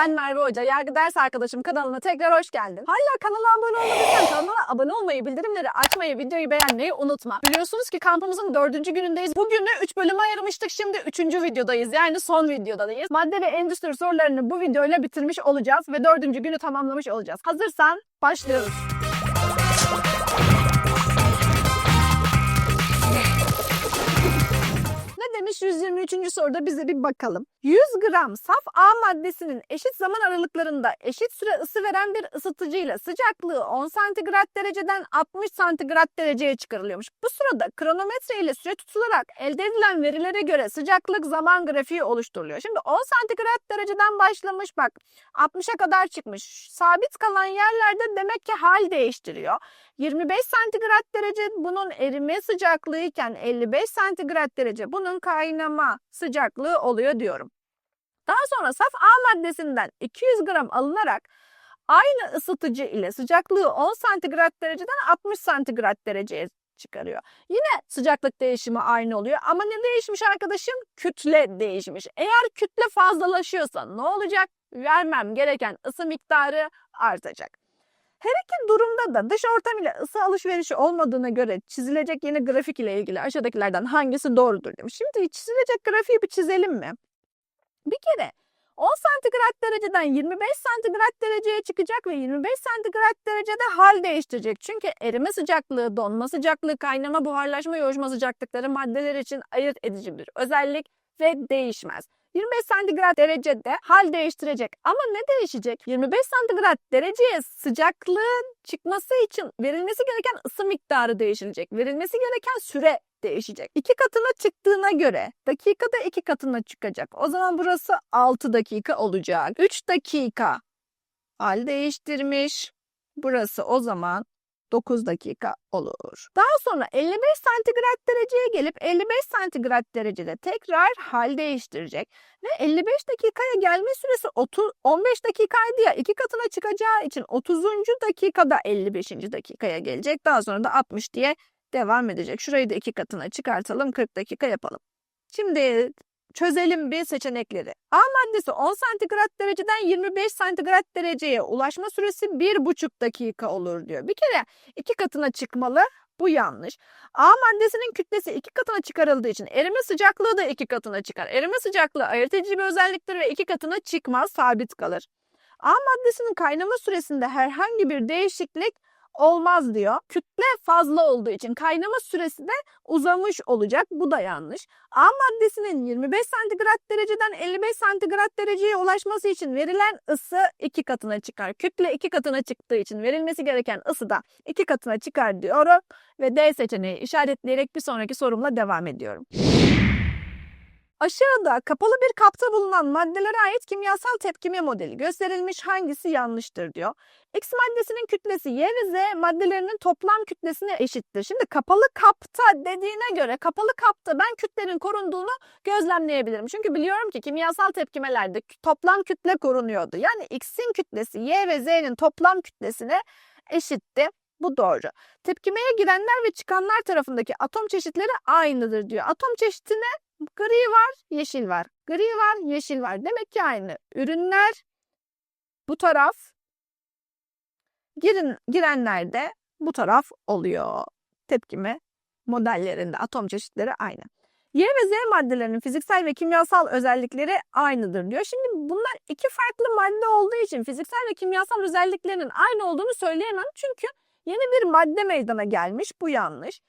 ben Merve Hoca. Yargı Ders Arkadaşım kanalına tekrar hoş geldin. Hala kanala abone olmadıysan kanala abone olmayı, bildirimleri açmayı, videoyu beğenmeyi unutma. Biliyorsunuz ki kampımızın dördüncü günündeyiz. Bugünü üç bölüme ayırmıştık. Şimdi üçüncü videodayız. Yani son videodayız. Madde ve endüstri sorularını bu videoyla bitirmiş olacağız ve dördüncü günü tamamlamış olacağız. Hazırsan başlıyoruz. Ne demiş 123. soruda bize bir bakalım. 100 gram saf A maddesinin eşit zaman aralıklarında eşit süre ısı veren bir ısıtıcıyla sıcaklığı 10 santigrat dereceden 60 santigrat dereceye çıkarılıyormuş. Bu sırada kronometre ile süre tutularak elde edilen verilere göre sıcaklık zaman grafiği oluşturuluyor. Şimdi 10 santigrat dereceden başlamış bak 60'a kadar çıkmış. Sabit kalan yerlerde demek ki hal değiştiriyor. 25 santigrat derece bunun erime sıcaklığı iken 55 santigrat derece bunun kaynama sıcaklığı oluyor diyorum. Daha sonra saf A maddesinden 200 gram alınarak aynı ısıtıcı ile sıcaklığı 10 santigrat dereceden 60 santigrat dereceye çıkarıyor. Yine sıcaklık değişimi aynı oluyor ama ne değişmiş arkadaşım? Kütle değişmiş. Eğer kütle fazlalaşıyorsa ne olacak? Vermem gereken ısı miktarı artacak. Her iki durumda da dış ortam ile ısı alışverişi olmadığına göre çizilecek yeni grafik ile ilgili aşağıdakilerden hangisi doğrudur demiş. Şimdi çizilecek grafiği bir çizelim mi? Bir kere 10 santigrat dereceden 25 santigrat dereceye çıkacak ve 25 santigrat derecede hal değiştirecek. Çünkü erime sıcaklığı, donma sıcaklığı, kaynama, buharlaşma, yoğuşma sıcaklıkları maddeler için ayırt edici bir özellik ve değişmez. 25 santigrat derecede hal değiştirecek. Ama ne değişecek? 25 santigrat dereceye sıcaklığın çıkması için verilmesi gereken ısı miktarı değişilecek. Verilmesi gereken süre değişecek. İki katına çıktığına göre dakikada iki katına çıkacak. O zaman burası 6 dakika olacak. 3 dakika hal değiştirmiş. Burası o zaman 9 dakika olur. Daha sonra 55 santigrat dereceye gelip 55 santigrat derecede tekrar hal değiştirecek. Ve 55 dakikaya gelme süresi 30, 15 dakikaydı ya iki katına çıkacağı için 30. dakikada 55. dakikaya gelecek. Daha sonra da 60 diye devam edecek. Şurayı da iki katına çıkartalım 40 dakika yapalım. Şimdi çözelim bir seçenekleri. A maddesi 10 santigrat dereceden 25 santigrat dereceye ulaşma süresi 1,5 dakika olur diyor. Bir kere iki katına çıkmalı. Bu yanlış. A maddesinin kütlesi iki katına çıkarıldığı için erime sıcaklığı da iki katına çıkar. Erime sıcaklığı ayırt edici bir özelliktir ve iki katına çıkmaz, sabit kalır. A maddesinin kaynama süresinde herhangi bir değişiklik olmaz diyor. Kütle fazla olduğu için kaynama süresi de uzamış olacak. Bu da yanlış. A maddesinin 25 santigrat dereceden 55 santigrat dereceye ulaşması için verilen ısı iki katına çıkar. Kütle iki katına çıktığı için verilmesi gereken ısı da iki katına çıkar diyorum. Ve D seçeneği işaretleyerek bir sonraki sorumla devam ediyorum. Aşağıda kapalı bir kapta bulunan maddelere ait kimyasal tepkime modeli gösterilmiş hangisi yanlıştır diyor. X maddesinin kütlesi Y ve Z maddelerinin toplam kütlesine eşittir. Şimdi kapalı kapta dediğine göre kapalı kapta ben kütlenin korunduğunu gözlemleyebilirim. Çünkü biliyorum ki kimyasal tepkimelerde toplam kütle korunuyordu. Yani X'in kütlesi Y ve Z'nin toplam kütlesine eşitti. Bu doğru. Tepkimeye girenler ve çıkanlar tarafındaki atom çeşitleri aynıdır diyor. Atom çeşitine Gri var, yeşil var. Gri var, yeşil var. Demek ki aynı. Ürünler bu taraf, girin, girenler de bu taraf oluyor. Tepkime modellerinde atom çeşitleri aynı. Y ve Z maddelerinin fiziksel ve kimyasal özellikleri aynıdır diyor. Şimdi bunlar iki farklı madde olduğu için fiziksel ve kimyasal özelliklerinin aynı olduğunu söyleyemem. Çünkü yeni bir madde meydana gelmiş. Bu yanlış.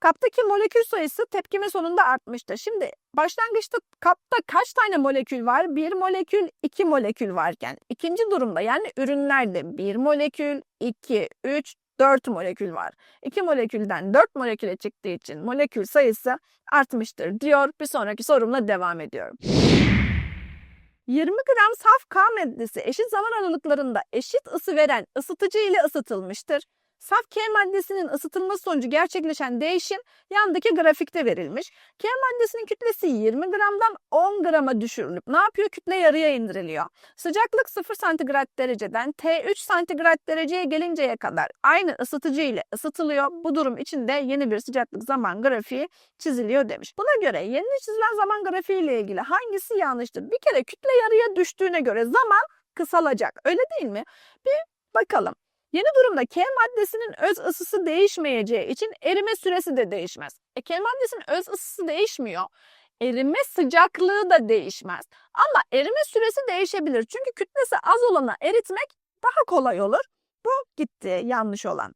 Kaptaki molekül sayısı tepkime sonunda artmıştır. Şimdi başlangıçta kapta kaç tane molekül var? Bir molekül, iki molekül varken. ikinci durumda yani ürünlerde bir molekül, iki, üç, dört molekül var. İki molekülden dört moleküle çıktığı için molekül sayısı artmıştır diyor. Bir sonraki sorumla devam ediyorum. 20 gram saf K maddesi eşit zaman aralıklarında eşit ısı veren ısıtıcı ile ısıtılmıştır. Saf K maddesinin ısıtılması sonucu gerçekleşen değişim yandaki grafikte verilmiş. K maddesinin kütlesi 20 gramdan 10 grama düşürülüp ne yapıyor? Kütle yarıya indiriliyor. Sıcaklık 0 santigrat dereceden T3 santigrat dereceye gelinceye kadar aynı ısıtıcı ile ısıtılıyor. Bu durum içinde yeni bir sıcaklık zaman grafiği çiziliyor demiş. Buna göre yeni çizilen zaman grafiği ile ilgili hangisi yanlıştır? Bir kere kütle yarıya düştüğüne göre zaman kısalacak. Öyle değil mi? Bir bakalım. Yeni durumda K maddesinin öz ısısı değişmeyeceği için erime süresi de değişmez. E, K maddesinin öz ısısı değişmiyor. Erime sıcaklığı da değişmez. Ama erime süresi değişebilir. Çünkü kütlesi az olana eritmek daha kolay olur. Bu gitti yanlış olan.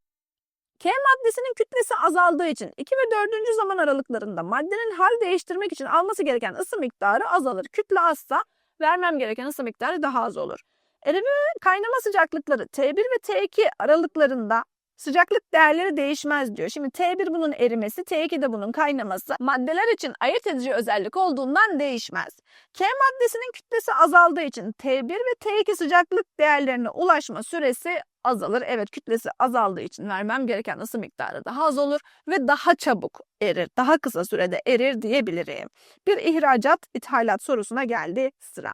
K maddesinin kütlesi azaldığı için 2 ve 4. zaman aralıklarında maddenin hal değiştirmek için alması gereken ısı miktarı azalır. Kütle azsa vermem gereken ısı miktarı daha az olur. Erime kaynama sıcaklıkları T1 ve T2 aralıklarında sıcaklık değerleri değişmez diyor. Şimdi T1 bunun erimesi, T2 de bunun kaynaması maddeler için ayırt edici özellik olduğundan değişmez. K maddesinin kütlesi azaldığı için T1 ve T2 sıcaklık değerlerine ulaşma süresi azalır. Evet kütlesi azaldığı için vermem gereken ısı miktarı daha az olur ve daha çabuk erir. Daha kısa sürede erir diyebilirim. Bir ihracat, ithalat sorusuna geldi sıra.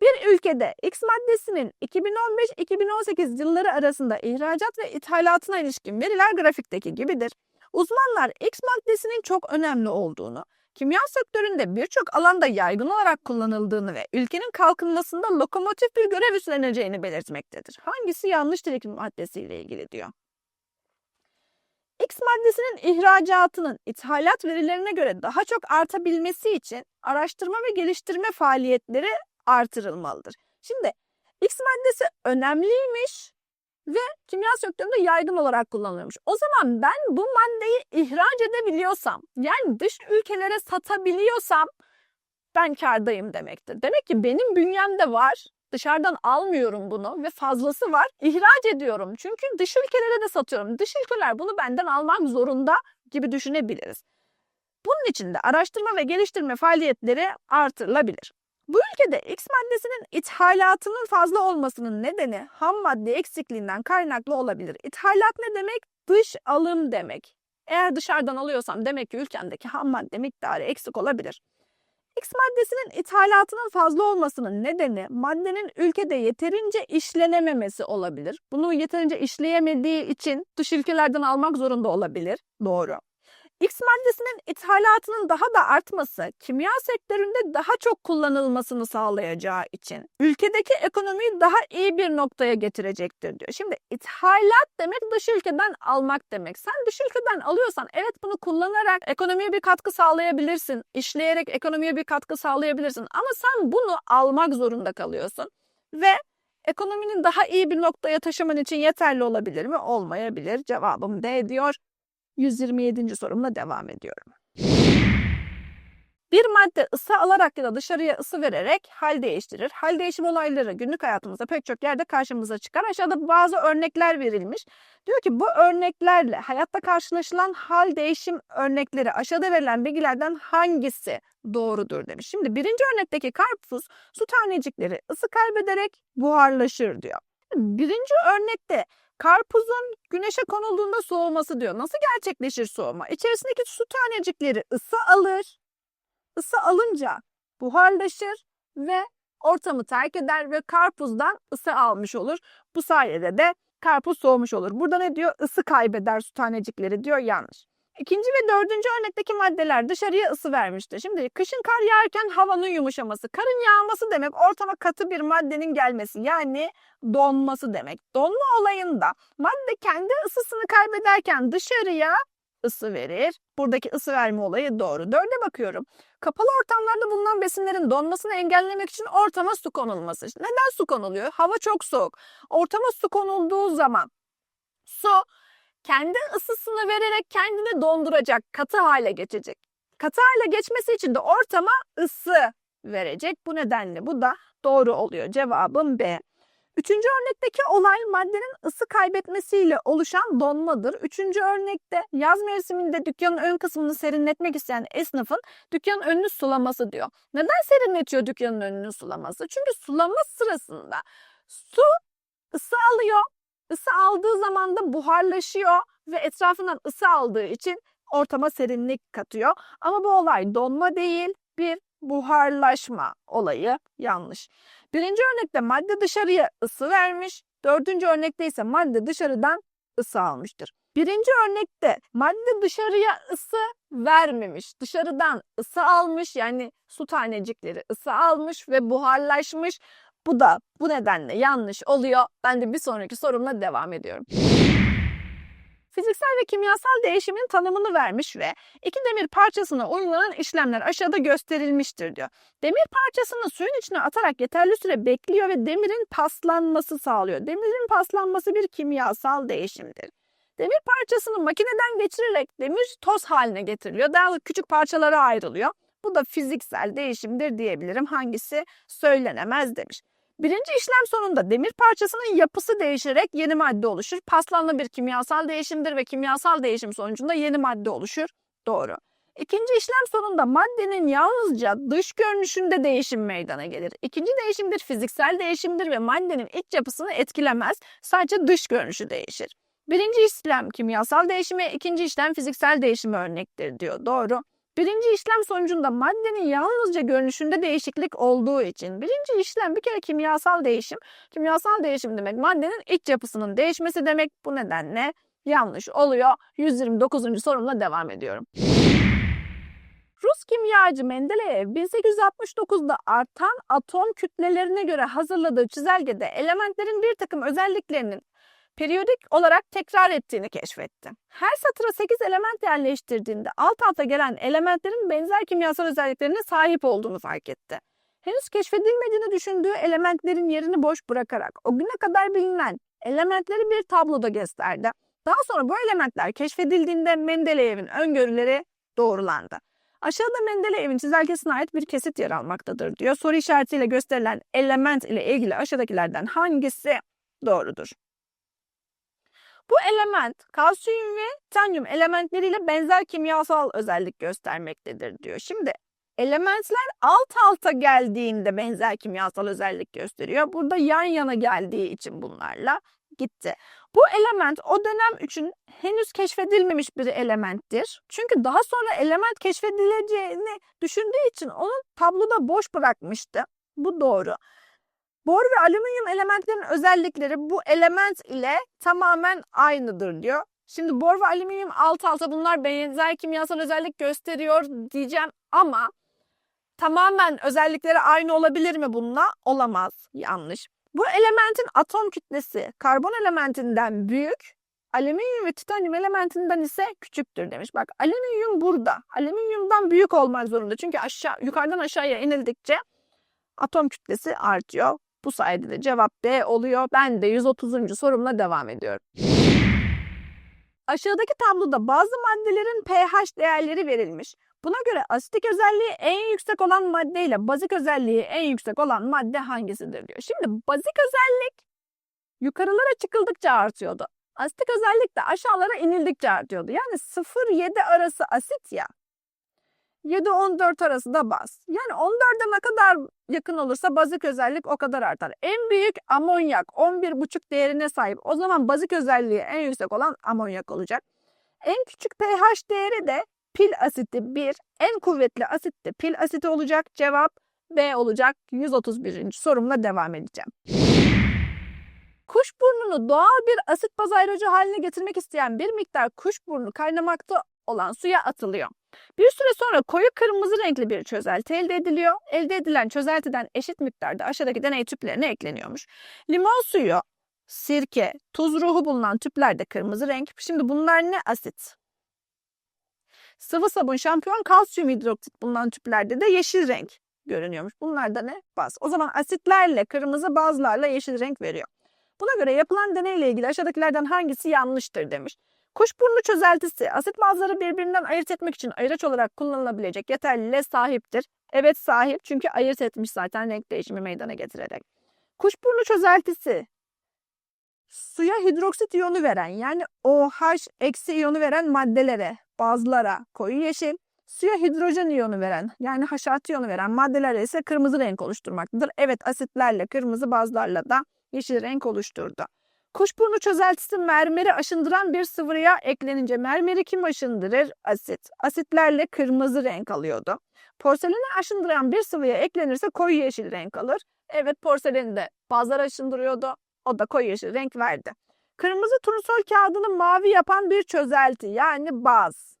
Bir ülkede X maddesinin 2015-2018 yılları arasında ihracat ve ithalatına ilişkin veriler grafikteki gibidir. Uzmanlar X maddesinin çok önemli olduğunu, kimya sektöründe birçok alanda yaygın olarak kullanıldığını ve ülkenin kalkınmasında lokomotif bir görev üstleneceğini belirtmektedir. Hangisi yanlıştır X maddesiyle ilgili diyor. X maddesinin ihracatının ithalat verilerine göre daha çok artabilmesi için araştırma ve geliştirme faaliyetleri artırılmalıdır. Şimdi X maddesi önemliymiş ve kimya sektöründe yaygın olarak kullanılıyormuş. O zaman ben bu maddeyi ihraç edebiliyorsam, yani dış ülkelere satabiliyorsam ben kardayım demektir. Demek ki benim bünyemde var. Dışarıdan almıyorum bunu ve fazlası var. ihraç ediyorum. Çünkü dış ülkelere de satıyorum. Dış ülkeler bunu benden almak zorunda gibi düşünebiliriz. Bunun için de araştırma ve geliştirme faaliyetleri artırılabilir. Bu ülkede X maddesinin ithalatının fazla olmasının nedeni ham madde eksikliğinden kaynaklı olabilir. İthalat ne demek? Dış alım demek. Eğer dışarıdan alıyorsam demek ki ülkemdeki ham madde miktarı eksik olabilir. X maddesinin ithalatının fazla olmasının nedeni maddenin ülkede yeterince işlenememesi olabilir. Bunu yeterince işleyemediği için dış ülkelerden almak zorunda olabilir. Doğru. X maddesinin ithalatının daha da artması kimya sektöründe daha çok kullanılmasını sağlayacağı için ülkedeki ekonomiyi daha iyi bir noktaya getirecektir diyor. Şimdi ithalat demek dış ülkeden almak demek. Sen dış ülkeden alıyorsan evet bunu kullanarak ekonomiye bir katkı sağlayabilirsin. İşleyerek ekonomiye bir katkı sağlayabilirsin. Ama sen bunu almak zorunda kalıyorsun. Ve ekonominin daha iyi bir noktaya taşıman için yeterli olabilir mi? Olmayabilir. Cevabım D diyor. 127. sorumla devam ediyorum. Bir madde ısı alarak ya da dışarıya ısı vererek hal değiştirir. Hal değişim olayları günlük hayatımızda pek çok yerde karşımıza çıkar. Aşağıda bazı örnekler verilmiş. Diyor ki bu örneklerle hayatta karşılaşılan hal değişim örnekleri aşağıda verilen bilgilerden hangisi doğrudur demiş. Şimdi birinci örnekteki karpuz su tanecikleri ısı kaybederek buharlaşır diyor. Birinci örnekte Karpuzun güneşe konulduğunda soğuması diyor. Nasıl gerçekleşir soğuma? İçerisindeki su tanecikleri ısı alır. Isı alınca buharlaşır ve ortamı terk eder ve karpuzdan ısı almış olur. Bu sayede de karpuz soğumuş olur. Burada ne diyor? Isı kaybeder su tanecikleri diyor. Yanlış. İkinci ve dördüncü örnekteki maddeler dışarıya ısı vermiştir. Şimdi kışın kar yağarken havanın yumuşaması, karın yağması demek ortama katı bir maddenin gelmesi yani donması demek. Donma olayında madde kendi ısısını kaybederken dışarıya ısı verir. Buradaki ısı verme olayı doğru. Dörde bakıyorum. Kapalı ortamlarda bulunan besinlerin donmasını engellemek için ortama su konulması. Neden su konuluyor? Hava çok soğuk. Ortama su konulduğu zaman su kendi ısısını vererek kendini donduracak, katı hale geçecek. Katı hale geçmesi için de ortama ısı verecek. Bu nedenle bu da doğru oluyor. Cevabım B. Üçüncü örnekteki olay maddenin ısı kaybetmesiyle oluşan donmadır. Üçüncü örnekte yaz mevsiminde dükkanın ön kısmını serinletmek isteyen esnafın dükkanın önünü sulaması diyor. Neden serinletiyor dükkanın önünü sulaması? Çünkü sulama sırasında su ısı alıyor Isı aldığı zaman da buharlaşıyor ve etrafından ısı aldığı için ortama serinlik katıyor. Ama bu olay donma değil, bir buharlaşma olayı yanlış. Birinci örnekte madde dışarıya ısı vermiş, dördüncü örnekte ise madde dışarıdan ısı almıştır. Birinci örnekte madde dışarıya ısı vermemiş, dışarıdan ısı almış yani su tanecikleri ısı almış ve buharlaşmış. Bu da bu nedenle yanlış oluyor. Ben de bir sonraki sorumla devam ediyorum. Fiziksel ve kimyasal değişimin tanımını vermiş ve iki demir parçasına uygulanan işlemler aşağıda gösterilmiştir diyor. Demir parçasını suyun içine atarak yeterli süre bekliyor ve demirin paslanması sağlıyor. Demirin paslanması bir kimyasal değişimdir. Demir parçasını makineden geçirerek demir toz haline getiriliyor. Daha küçük parçalara ayrılıyor. Bu da fiziksel değişimdir diyebilirim. Hangisi söylenemez demiş. Birinci işlem sonunda demir parçasının yapısı değişerek yeni madde oluşur. Paslanma bir kimyasal değişimdir ve kimyasal değişim sonucunda yeni madde oluşur. Doğru. İkinci işlem sonunda maddenin yalnızca dış görünüşünde değişim meydana gelir. İkinci değişimdir fiziksel değişimdir ve maddenin iç yapısını etkilemez. Sadece dış görünüşü değişir. Birinci işlem kimyasal değişime, ikinci işlem fiziksel değişime örnektir diyor. Doğru. Birinci işlem sonucunda maddenin yalnızca görünüşünde değişiklik olduğu için birinci işlem bir kere kimyasal değişim. Kimyasal değişim demek maddenin iç yapısının değişmesi demek. Bu nedenle yanlış oluyor. 129. sorumla devam ediyorum. Rus kimyacı Mendeleev 1869'da artan atom kütlelerine göre hazırladığı çizelgede elementlerin bir takım özelliklerinin periyodik olarak tekrar ettiğini keşfetti. Her satıra 8 element yerleştirdiğinde alt alta gelen elementlerin benzer kimyasal özelliklerine sahip olduğunu fark etti. Henüz keşfedilmediğini düşündüğü elementlerin yerini boş bırakarak o güne kadar bilinen elementleri bir tabloda gösterdi. Daha sonra bu elementler keşfedildiğinde Mendeleev'in öngörüleri doğrulandı. Aşağıda Mendeleev'in çizelgesine ait bir kesit yer almaktadır diyor. Soru işaretiyle gösterilen element ile ilgili aşağıdakilerden hangisi doğrudur? Bu element kalsiyum ve titanyum elementleriyle benzer kimyasal özellik göstermektedir diyor. Şimdi elementler alt alta geldiğinde benzer kimyasal özellik gösteriyor. Burada yan yana geldiği için bunlarla gitti. Bu element o dönem için henüz keşfedilmemiş bir elementtir. Çünkü daha sonra element keşfedileceğini düşündüğü için onu tabloda boş bırakmıştı. Bu doğru. Bor ve alüminyum elementlerin özellikleri bu element ile tamamen aynıdır diyor. Şimdi bor ve alüminyum alt alta bunlar benzer kimyasal özellik gösteriyor diyeceğim ama tamamen özellikleri aynı olabilir mi bununla? Olamaz. Yanlış. Bu elementin atom kütlesi karbon elementinden büyük, alüminyum ve titanyum elementinden ise küçüktür demiş. Bak alüminyum burada. Alüminyumdan büyük olmak zorunda. Çünkü aşağı yukarıdan aşağıya inildikçe atom kütlesi artıyor. Bu sayede de cevap B oluyor. Ben de 130. sorumla devam ediyorum. Aşağıdaki tabloda bazı maddelerin pH değerleri verilmiş. Buna göre asitik özelliği en yüksek olan madde ile bazik özelliği en yüksek olan madde hangisidir diyor. Şimdi bazik özellik yukarılara çıkıldıkça artıyordu. Asitik özellik de aşağılara inildikçe artıyordu. Yani 0-7 arası asit ya. 7-14 arası da baz. Yani 14'e ne kadar yakın olursa bazik özellik o kadar artar. En büyük amonyak 11,5 değerine sahip. O zaman bazik özelliği en yüksek olan amonyak olacak. En küçük pH değeri de pil asiti 1. En kuvvetli asit de pil asiti olacak. Cevap B olacak. 131. sorumla devam edeceğim. Kuşburnunu doğal bir asit baz ayrıcı haline getirmek isteyen bir miktar kuşburnu kaynamakta olan suya atılıyor. Bir süre sonra koyu kırmızı renkli bir çözelti elde ediliyor. Elde edilen çözeltiden eşit miktarda aşağıdaki deney tüplerine ekleniyormuş. Limon suyu, sirke, tuz ruhu bulunan tüplerde kırmızı renk. Şimdi bunlar ne asit? Sıvı sabun, şampiyon, kalsiyum hidroksit bulunan tüplerde de yeşil renk görünüyormuş. Bunlar da ne? Baz. O zaman asitlerle, kırmızı bazlarla yeşil renk veriyor. Buna göre yapılan deneyle ilgili aşağıdakilerden hangisi yanlıştır demiş. Kuşburnu çözeltisi asit bazları birbirinden ayırt etmek için ayıraç olarak kullanılabilecek yeterliliğe sahiptir. Evet sahip çünkü ayırt etmiş zaten renk değişimi meydana getirerek. Kuşburnu çözeltisi suya hidroksit iyonu veren yani OH eksi iyonu veren maddelere, bazlara koyu yeşil, suya hidrojen iyonu veren yani H6 iyonu veren maddelere ise kırmızı renk oluşturmaktadır. Evet asitlerle kırmızı bazlarla da yeşil renk oluşturdu. Kuşburnu çözeltisi mermeri aşındıran bir sıvıya eklenince mermeri kim aşındırır? Asit. Asitlerle kırmızı renk alıyordu. Porseleni aşındıran bir sıvıya eklenirse koyu yeşil renk alır. Evet porseleni de bazıları aşındırıyordu. O da koyu yeşil renk verdi. Kırmızı turnusol kağıdını mavi yapan bir çözelti yani baz.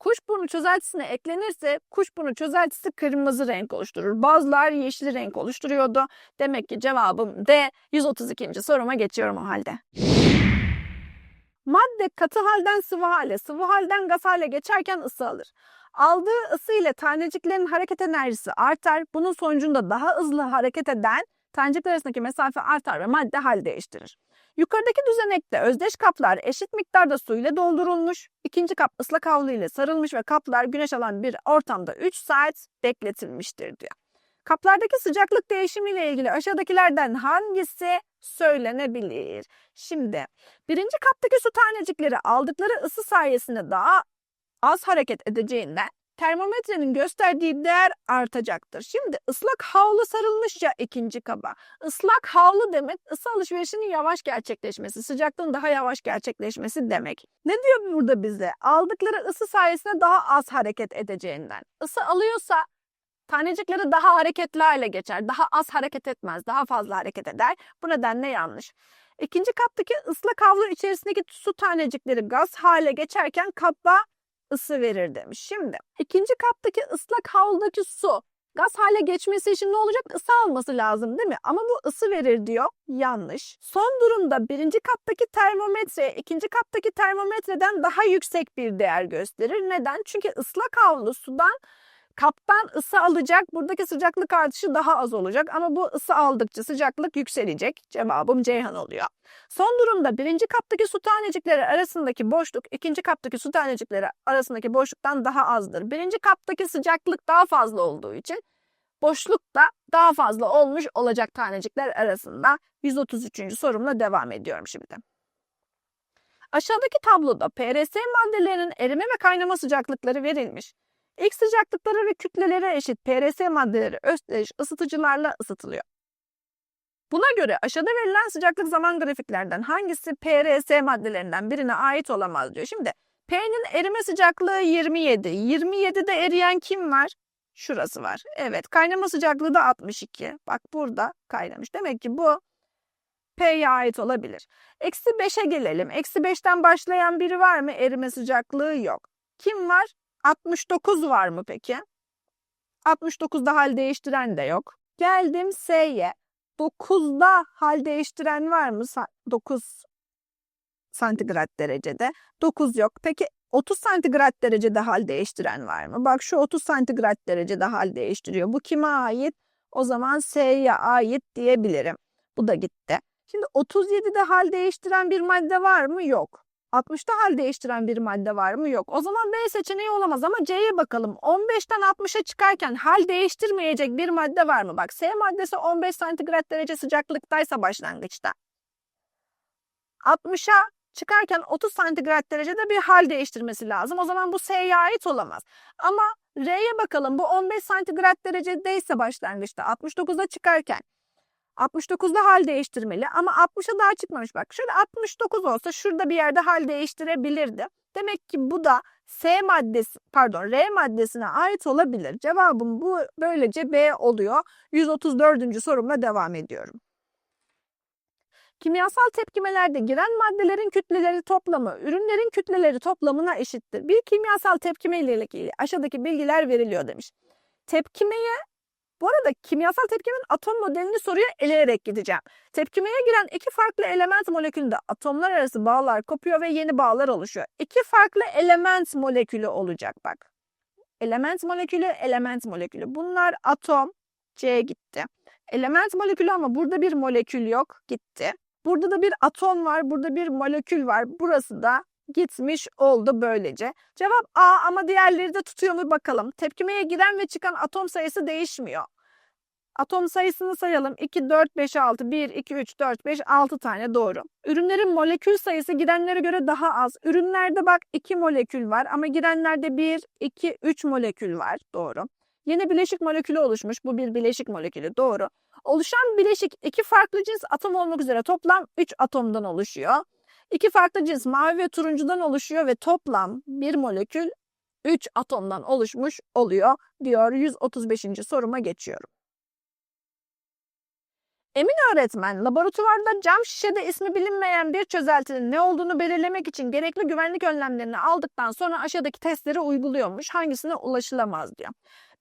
Kuşburnu çözeltisine eklenirse kuşburnu çözeltisi kırmızı renk oluşturur. Bazılar yeşil renk oluşturuyordu. Demek ki cevabım D. 132. soruma geçiyorum o halde. Madde katı halden sıvı hale, sıvı halden gaz hale geçerken ısı alır. Aldığı ısı ile taneciklerin hareket enerjisi artar. Bunun sonucunda daha hızlı hareket eden tanecikler arasındaki mesafe artar ve madde hal değiştirir. Yukarıdaki düzenekte özdeş kaplar eşit miktarda su ile doldurulmuş. İkinci kap ıslak havlu ile sarılmış ve kaplar güneş alan bir ortamda 3 saat bekletilmiştir diyor. Kaplardaki sıcaklık değişimiyle ilgili aşağıdakilerden hangisi söylenebilir? Şimdi birinci kaptaki su tanecikleri aldıkları ısı sayesinde daha az hareket edeceğinden termometrenin gösterdiği değer artacaktır. Şimdi ıslak havlu sarılmış ya ikinci kaba. Islak havlu demek ısı alışverişinin yavaş gerçekleşmesi, sıcaklığın daha yavaş gerçekleşmesi demek. Ne diyor burada bize? Aldıkları ısı sayesinde daha az hareket edeceğinden. Isı alıyorsa tanecikleri daha hareketli hale geçer. Daha az hareket etmez, daha fazla hareket eder. Bu nedenle yanlış. İkinci kaptaki ıslak havlu içerisindeki su tanecikleri gaz hale geçerken kaba ısı verir demiş. Şimdi ikinci kaptaki ıslak havludaki su gaz hale geçmesi için ne olacak? Isı alması lazım değil mi? Ama bu ısı verir diyor. Yanlış. Son durumda birinci kaptaki termometre ikinci kaptaki termometreden daha yüksek bir değer gösterir. Neden? Çünkü ıslak havlu sudan kaptan ısı alacak. Buradaki sıcaklık artışı daha az olacak ama bu ısı aldıkça sıcaklık yükselecek. Cevabım Ceyhan oluyor. Son durumda birinci kaptaki su tanecikleri arasındaki boşluk ikinci kaptaki su tanecikleri arasındaki boşluktan daha azdır. Birinci kaptaki sıcaklık daha fazla olduğu için boşluk da daha fazla olmuş olacak tanecikler arasında. 133. sorumla devam ediyorum şimdi. Aşağıdaki tabloda PRS maddelerinin erime ve kaynama sıcaklıkları verilmiş. İlk sıcaklıkları ve kütlelere eşit PRS maddeleri özdeş ısıtıcılarla ısıtılıyor. Buna göre aşağıda verilen sıcaklık zaman grafiklerden hangisi PRS maddelerinden birine ait olamaz diyor. Şimdi P'nin erime sıcaklığı 27. 27'de eriyen kim var? Şurası var. Evet kaynama sıcaklığı da 62. Bak burada kaynamış. Demek ki bu P'ye ait olabilir. Eksi 5'e gelelim. Eksi 5'ten başlayan biri var mı? Erime sıcaklığı yok. Kim var? 69 var mı peki? 69'da hal değiştiren de yok. Geldim S'ye. 9'da hal değiştiren var mı? 9 santigrat derecede. 9 yok. Peki 30 santigrat derecede hal değiştiren var mı? Bak şu 30 santigrat derecede hal değiştiriyor. Bu kime ait? O zaman S'ye ait diyebilirim. Bu da gitti. Şimdi 37'de hal değiştiren bir madde var mı? Yok. 60'ta hal değiştiren bir madde var mı? Yok. O zaman B seçeneği olamaz ama C'ye bakalım. 15'ten 60'a çıkarken hal değiştirmeyecek bir madde var mı? Bak S maddesi 15 santigrat derece sıcaklıktaysa başlangıçta. 60'a çıkarken 30 santigrat derecede bir hal değiştirmesi lazım. O zaman bu S'ye ait olamaz. Ama R'ye bakalım. Bu 15 santigrat derecedeyse başlangıçta 69'a çıkarken 69'da hal değiştirmeli ama 60'a daha çıkmamış. Bak şöyle 69 olsa şurada bir yerde hal değiştirebilirdi. Demek ki bu da S maddesi pardon R maddesine ait olabilir. Cevabım bu böylece B oluyor. 134. sorumla devam ediyorum. Kimyasal tepkimelerde giren maddelerin kütleleri toplamı ürünlerin kütleleri toplamına eşittir. Bir kimyasal tepkime ile ilgili aşağıdaki bilgiler veriliyor demiş. Tepkimeye bu arada kimyasal tepkimenin atom modelini soruya eleyerek gideceğim. Tepkimeye giren iki farklı element molekülünde atomlar arası bağlar kopuyor ve yeni bağlar oluşuyor. İki farklı element molekülü olacak bak. Element molekülü, element molekülü. Bunlar atom, C gitti. Element molekülü ama burada bir molekül yok, gitti. Burada da bir atom var, burada bir molekül var. Burası da gitmiş oldu böylece. Cevap A ama diğerleri de tutuyor mu bakalım. Tepkimeye giren ve çıkan atom sayısı değişmiyor. Atom sayısını sayalım. 2, 4, 5, 6. 1, 2, 3, 4, 5, 6 tane doğru. Ürünlerin molekül sayısı girenlere göre daha az. Ürünlerde bak 2 molekül var ama girenlerde 1, 2, 3 molekül var. Doğru. Yeni bileşik molekülü oluşmuş. Bu bir bileşik molekülü. Doğru. Oluşan bileşik iki farklı cins atom olmak üzere toplam 3 atomdan oluşuyor. İki farklı cins mavi ve turuncudan oluşuyor ve toplam bir molekül 3 atomdan oluşmuş oluyor diyor. 135. soruma geçiyorum. Emin öğretmen laboratuvarda cam şişede ismi bilinmeyen bir çözeltinin ne olduğunu belirlemek için gerekli güvenlik önlemlerini aldıktan sonra aşağıdaki testleri uyguluyormuş. Hangisine ulaşılamaz diyor.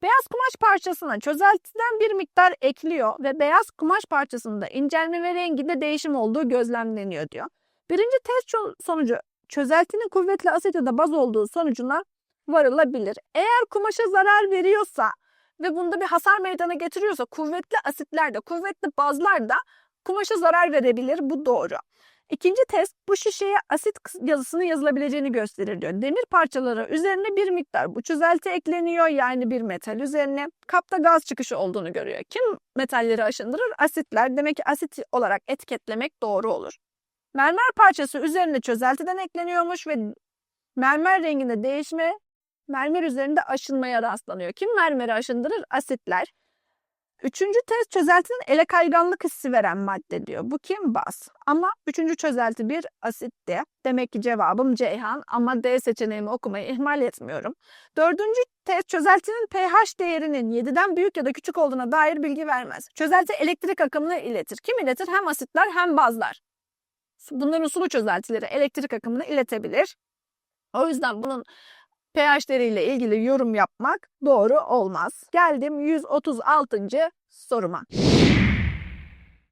Beyaz kumaş parçasına çözeltiden bir miktar ekliyor ve beyaz kumaş parçasında incelme ve renginde değişim olduğu gözlemleniyor diyor. Birinci test sonucu çözeltinin kuvvetli asit ya da baz olduğu sonucuna varılabilir. Eğer kumaşa zarar veriyorsa ve bunda bir hasar meydana getiriyorsa kuvvetli asitler de kuvvetli bazlar da kumaşa zarar verebilir. Bu doğru. İkinci test bu şişeye asit yazısının yazılabileceğini gösterir diyor. Demir parçaları üzerine bir miktar bu çözelti ekleniyor yani bir metal üzerine. Kapta gaz çıkışı olduğunu görüyor. Kim metalleri aşındırır? Asitler. Demek ki asit olarak etiketlemek doğru olur. Mermer parçası üzerine çözeltiden ekleniyormuş ve mermer renginde değişme mermer üzerinde aşınmaya rastlanıyor. Kim mermeri aşındırır? Asitler. Üçüncü test çözeltinin ele kayganlık hissi veren madde diyor. Bu kim? Baz. Ama üçüncü çözelti bir asitti. Demek ki cevabım Ceyhan ama D seçeneğimi okumayı ihmal etmiyorum. Dördüncü test çözeltinin pH değerinin 7'den büyük ya da küçük olduğuna dair bilgi vermez. Çözelti elektrik akımını iletir. Kim iletir? Hem asitler hem bazlar. Bunların sulu çözeltileri elektrik akımını iletebilir. O yüzden bunun pH'leriyle ilgili yorum yapmak doğru olmaz. Geldim 136. soruma.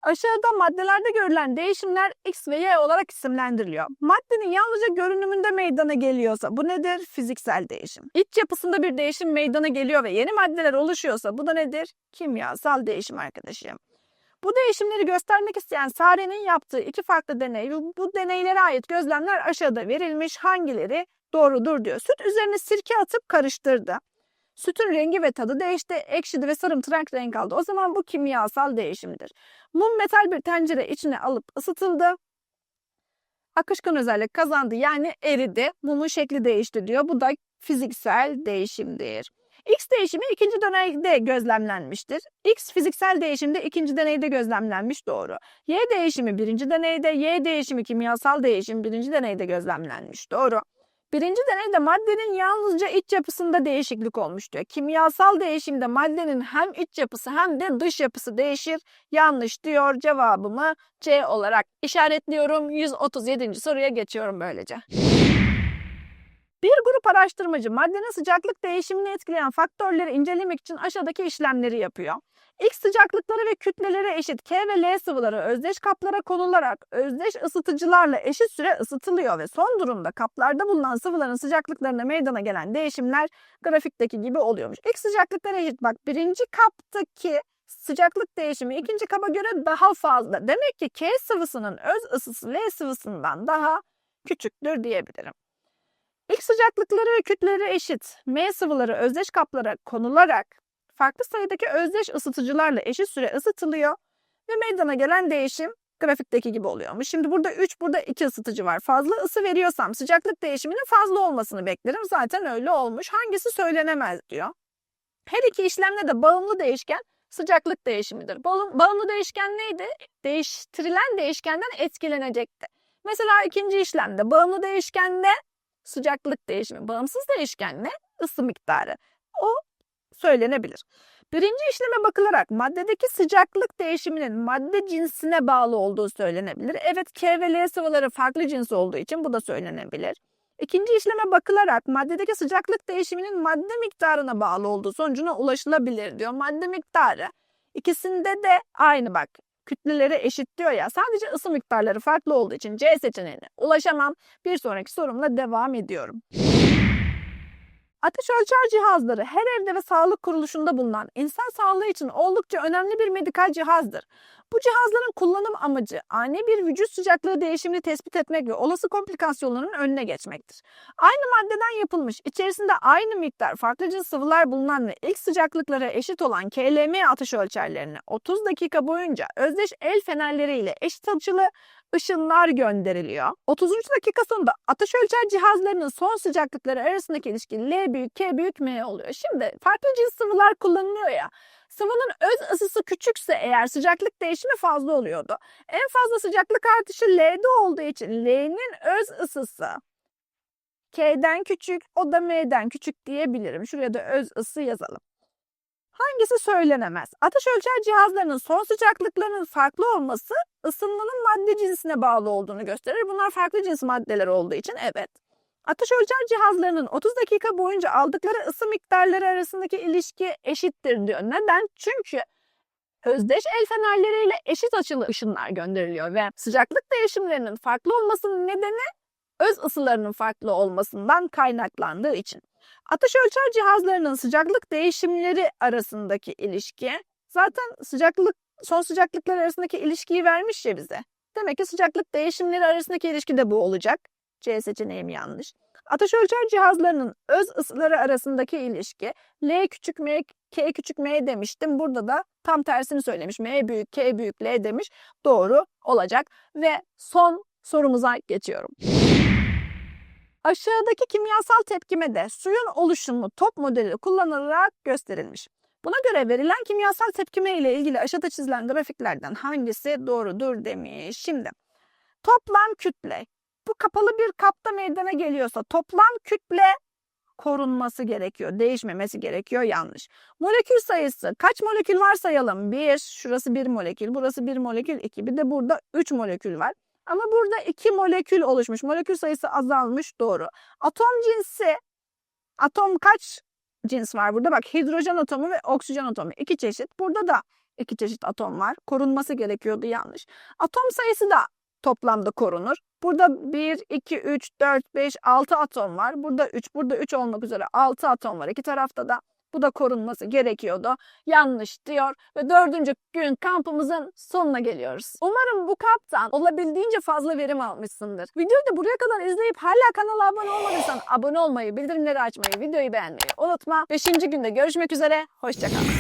Aşağıda maddelerde görülen değişimler X ve Y olarak isimlendiriliyor. Maddenin yalnızca görünümünde meydana geliyorsa bu nedir? Fiziksel değişim. İç yapısında bir değişim meydana geliyor ve yeni maddeler oluşuyorsa bu da nedir? Kimyasal değişim arkadaşım. Bu değişimleri göstermek isteyen Sare'nin yaptığı iki farklı deney bu deneylere ait gözlemler aşağıda verilmiş. Hangileri doğrudur diyor. Süt üzerine sirke atıp karıştırdı. Sütün rengi ve tadı değişti, ekşidi ve sarımtırak renk aldı. O zaman bu kimyasal değişimdir. Mum metal bir tencere içine alıp ısıtıldı. Akışkan özellik kazandı yani eridi. Mumun şekli değişti diyor. Bu da fiziksel değişimdir. X değişimi ikinci deneyde gözlemlenmiştir. X fiziksel değişimde ikinci deneyde gözlemlenmiş doğru. Y değişimi birinci deneyde, Y değişimi kimyasal değişim birinci deneyde gözlemlenmiş doğru. Birinci deneyde maddenin yalnızca iç yapısında değişiklik olmuş diyor. Kimyasal değişimde maddenin hem iç yapısı hem de dış yapısı değişir. Yanlış diyor cevabımı C olarak işaretliyorum. 137. soruya geçiyorum böylece. Bir grup araştırmacı maddenin sıcaklık değişimini etkileyen faktörleri incelemek için aşağıdaki işlemleri yapıyor. X sıcaklıkları ve kütleleri eşit K ve L sıvıları özdeş kaplara konularak özdeş ısıtıcılarla eşit süre ısıtılıyor ve son durumda kaplarda bulunan sıvıların sıcaklıklarına meydana gelen değişimler grafikteki gibi oluyormuş. X sıcaklıkları eşit. Bak birinci kaptaki sıcaklık değişimi ikinci kaba göre daha fazla. Demek ki K sıvısının öz ısısı L sıvısından daha küçüktür diyebilirim. X sıcaklıkları ve kütleleri eşit. M sıvıları özdeş kaplara konularak farklı sayıdaki özdeş ısıtıcılarla eşit süre ısıtılıyor ve meydana gelen değişim grafikteki gibi oluyormuş. Şimdi burada 3, burada 2 ısıtıcı var. Fazla ısı veriyorsam sıcaklık değişiminin fazla olmasını beklerim. Zaten öyle olmuş. Hangisi söylenemez diyor. Her iki işlemde de bağımlı değişken sıcaklık değişimidir. Bağım- Bağımlı değişken neydi? Değiştirilen değişkenden etkilenecekti. Mesela ikinci işlemde bağımlı değişken ne? Sıcaklık değişimi. Bağımsız değişken ne? Isı miktarı. O söylenebilir. Birinci işleme bakılarak maddedeki sıcaklık değişiminin madde cinsine bağlı olduğu söylenebilir. Evet K ve L sıvıları farklı cins olduğu için bu da söylenebilir. İkinci işleme bakılarak maddedeki sıcaklık değişiminin madde miktarına bağlı olduğu sonucuna ulaşılabilir diyor. Madde miktarı. İkisinde de aynı bak. Kütleleri eşit diyor ya. Sadece ısı miktarları farklı olduğu için C seçeneğine ulaşamam. Bir sonraki sorumla devam ediyorum. Ateş ölçer cihazları her evde ve sağlık kuruluşunda bulunan insan sağlığı için oldukça önemli bir medikal cihazdır. Bu cihazların kullanım amacı ani bir vücut sıcaklığı değişimini tespit etmek ve olası komplikasyonların önüne geçmektir. Aynı maddeden yapılmış, içerisinde aynı miktar farklı cins sıvılar bulunan ve ilk sıcaklıklara eşit olan KLM ateş ölçerlerine 30 dakika boyunca özdeş el fenerleriyle eşit açılı ışınlar gönderiliyor. 30. dakika sonunda ateş ölçer cihazlarının son sıcaklıkları arasındaki ilişki L büyük K büyük M oluyor. Şimdi farklı cins sıvılar kullanılıyor ya. Sıvının öz ısısı küçükse eğer sıcaklık değişimi fazla oluyordu. En fazla sıcaklık artışı L'de olduğu için L'nin öz ısısı K'den küçük, o da M'den küçük diyebilirim. Şuraya da öz ısı yazalım. Hangisi söylenemez? Ateş ölçer cihazlarının son sıcaklıklarının farklı olması ısınmanın madde cinsine bağlı olduğunu gösterir. Bunlar farklı cins maddeler olduğu için evet. Ateş ölçer cihazlarının 30 dakika boyunca aldıkları ısı miktarları arasındaki ilişki eşittir diyor. Neden? Çünkü özdeş el fenerleriyle eşit açılı ışınlar gönderiliyor ve sıcaklık değişimlerinin farklı olmasının nedeni öz ısılarının farklı olmasından kaynaklandığı için. Ateş ölçer cihazlarının sıcaklık değişimleri arasındaki ilişki zaten sıcaklık son sıcaklıklar arasındaki ilişkiyi vermiş ya bize. Demek ki sıcaklık değişimleri arasındaki ilişki de bu olacak. C seçeneğim yanlış. Ateş ölçer cihazlarının öz ısıları arasındaki ilişki L küçük M, K küçük M demiştim. Burada da tam tersini söylemiş. M büyük, K büyük, L demiş. Doğru olacak. Ve son sorumuza geçiyorum. Aşağıdaki kimyasal tepkimede suyun oluşumu top modeli kullanılarak gösterilmiş. Buna göre verilen kimyasal tepkime ile ilgili aşağıda çizilen grafiklerden hangisi doğrudur demiş. Şimdi toplam kütle bu kapalı bir kapta meydana geliyorsa toplam kütle korunması gerekiyor. Değişmemesi gerekiyor. Yanlış. Molekül sayısı kaç molekül var sayalım. 1, şurası 1 molekül, burası 1 molekül, 2. Bir de burada 3 molekül var. Ama burada 2 molekül oluşmuş. Molekül sayısı azalmış. Doğru. Atom cinsi atom kaç cins var burada? Bak hidrojen atomu ve oksijen atomu. iki çeşit. Burada da iki çeşit atom var. Korunması gerekiyordu yanlış. Atom sayısı da toplamda korunur. Burada 1, 2, 3, 4, 5, 6 atom var. Burada 3, burada 3 olmak üzere 6 atom var. İki tarafta da bu da korunması gerekiyordu. Yanlış diyor ve dördüncü gün kampımızın sonuna geliyoruz. Umarım bu kamptan olabildiğince fazla verim almışsındır. Videoyu da buraya kadar izleyip hala kanala abone olmadıysan abone olmayı, bildirimleri açmayı, videoyu beğenmeyi unutma. Beşinci günde görüşmek üzere. Hoşçakal.